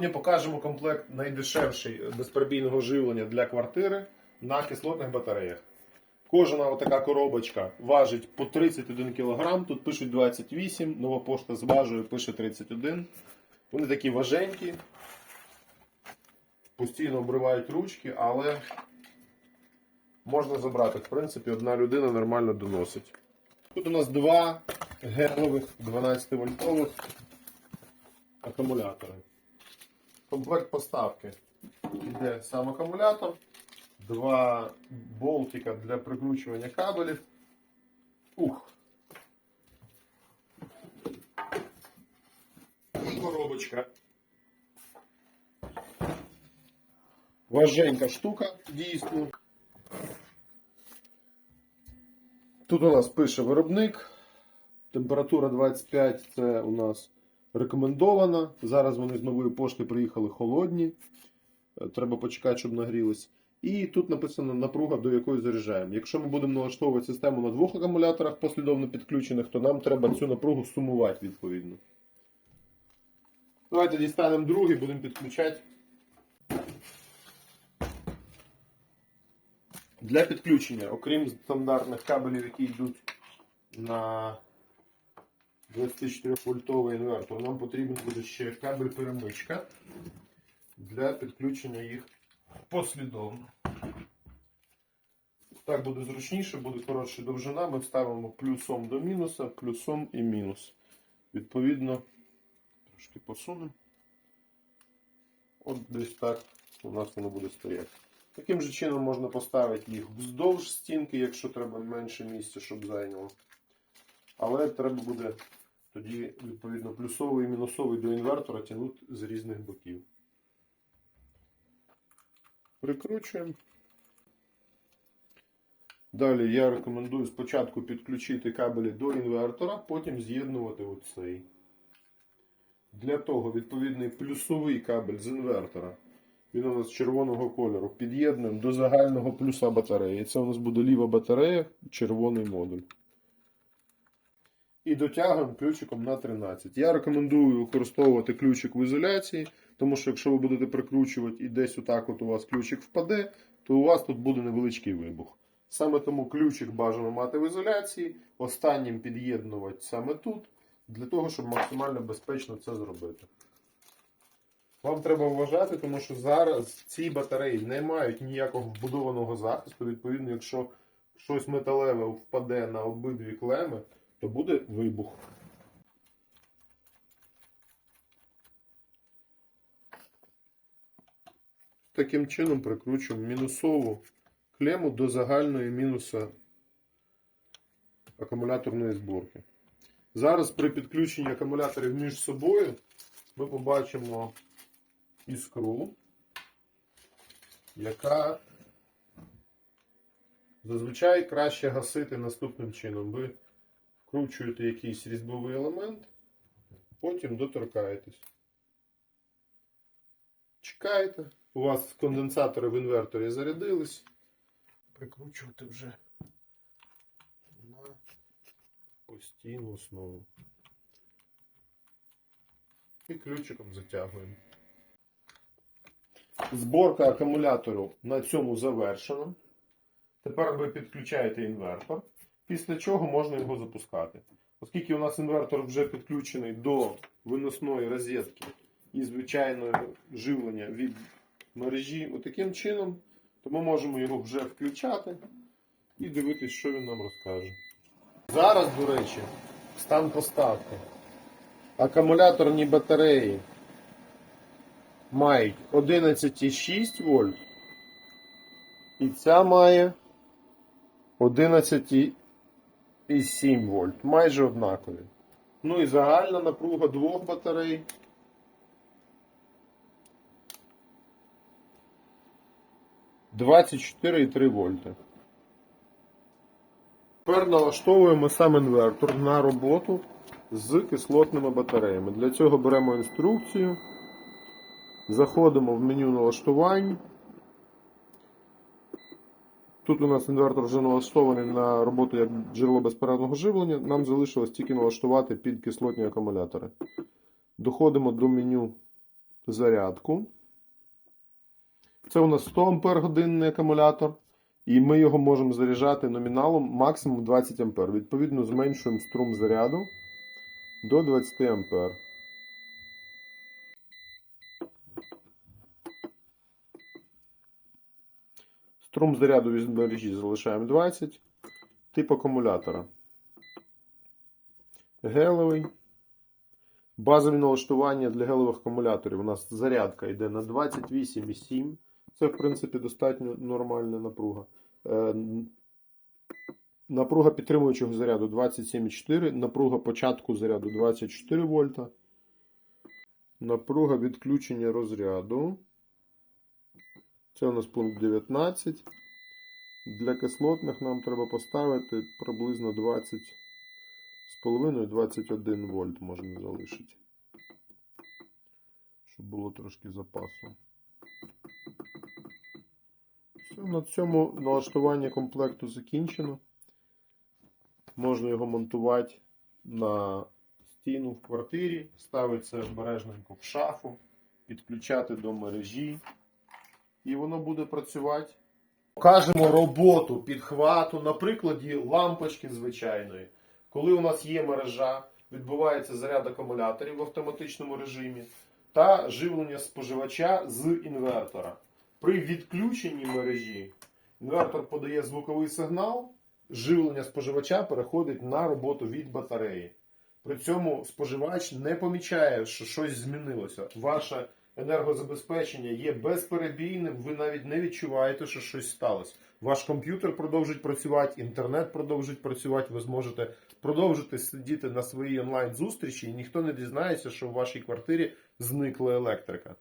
Сьогодні покажемо комплект найдешевший безперебійного живлення для квартири на кислотних батареях. Кожна така коробочка важить по 31 кг, тут пишуть 28, нова пошта зважує, пише 31. Вони такі важенькі, постійно обривають ручки, але можна забрати. В принципі, одна людина нормально доносить. Тут у нас два гелових 12 вольтових акумулятори. Комплект поставки. Йде сам акумулятор, два болтика для прикручування кабелів. Ух. І коробочка. Важенька штука, дійсно. Тут у нас пише виробник. Температура 25 це у нас рекомендована. Зараз вони з нової пошти приїхали холодні. Е, Треба почекати, щоб нагрілись. І тут написано напруга, до якої заряджаємо. Якщо ми будемо налаштовувати систему на двох акумуляторах послідовно підключених, то нам треба цю напругу сумувати відповідно. Давайте дістанемо другий, будемо підключати. Для підключення, окрім стандартних кабелів, які йдуть на 24 вольтовий інвертор, нам потрібен буде ще кабель перемичка для підключення їх послідовно. Так буде зручніше, буде коротша довжина. Ми вставимо плюсом до мінуса, плюсом і мінус. Відповідно, трошки посунемо. От десь так у нас воно буде стояти. Таким же чином можна поставити їх вздовж стінки, якщо треба менше місця, щоб зайняло. Але треба буде тоді, відповідно, плюсовий і мінусовий до інвертора тягнути з різних боків. Прикручуємо. Далі я рекомендую спочатку підключити кабелі до інвертора, потім з'єднувати оцей. Для того відповідний плюсовий кабель з інвертора. Він у нас червоного кольору. Під'єднуємо до загального плюса батареї. Це у нас буде ліва батарея, червоний модуль. І дотягуємо ключиком на 13. Я рекомендую використовувати ключик в ізоляції, тому що якщо ви будете прикручувати і десь отак от у вас ключик впаде, то у вас тут буде невеличкий вибух. Саме тому ключик бажано мати в ізоляції, останнім під'єднувати саме тут, для того, щоб максимально безпечно це зробити. Вам треба вважати, тому що зараз ці батареї не мають ніякого вбудованого захисту. Відповідно, якщо щось металеве впаде на обидві клеми, то буде вибух. Таким чином прикручуємо мінусову клему до загальної мінуса акумуляторної зборки. Зараз при підключенні акумуляторів між собою ми побачимо іскру, яка зазвичай краще гасити наступним чином. Ви вкручуєте якийсь різьбовий елемент, потім доторкаєтесь. Чекаєте, у вас конденсатори в інверторі зарядились. Прикручувати вже на постійну основу. І ключиком затягуємо. Зборка акумулятору на цьому завершена. Тепер ви підключаєте інвертор, після чого можна його запускати. Оскільки у нас інвертор вже підключений до виносної розетки і звичайного живлення від мережі отаким чином, то ми можемо його вже включати і дивитися, що він нам розкаже. Зараз, до речі, стан поставки. Акумуляторні батареї мають 11,6 вольт. І ця має 11,7 вольт. Майже однакові. Ну і загальна напруга двох батарей. Двадцять чотири і три вольти. Тепер налаштовуємо сам інвертор на роботу з кислотними батареями. Для цього беремо інструкцію. Заходимо в меню налаштувань. Тут у нас інвертор вже налаштований на роботу як джерело безперервного живлення. Нам залишилось тільки налаштувати під кислотні акумулятори. Доходимо до меню зарядку. Це у нас 100 Ампер годинний акумулятор. І ми його можемо заряджати номіналом максимум 20 А. Відповідно, зменшуємо струм заряду до 20 А. Струм заряду від мережі залишаємо 20. Тип акумулятора. Гелевий. Базові налаштування для гелевих акумуляторів. У нас зарядка йде на 28,7. Це, в принципі, достатньо нормальна напруга. Е, Напруга підтримуючого заряду 27,4. Напруга початку заряду 24 вольта. Напруга відключення розряду. Це у нас пункт 19. Для кислотних нам треба поставити приблизно 20 з половиною 21 вольт можна залишити. Щоб було трошки запасу. Все, на цьому налаштування комплекту закінчено. Можна його монтувати на стіну в квартирі, ставиться обережненько в шафу, підключати до мережі. І воно буде працювати. Покажемо роботу підхвату на прикладі лампочки звичайної. Коли у нас є мережа, відбувається заряд акумуляторів в автоматичному режимі та живлення споживача з інвертора. При відключенні мережі інвертор подає звуковий сигнал, живлення споживача переходить на роботу від батареї. При цьому споживач не помічає, що щось змінилося. Ваше енергозабезпечення є безперебійним, ви навіть не відчуваєте, що щось сталося. Ваш комп'ютер продовжить працювати, інтернет продовжить працювати, ви зможете продовжити сидіти на своїй онлайн-зустрічі, і ніхто не дізнається, що в вашій квартирі зникла електрика.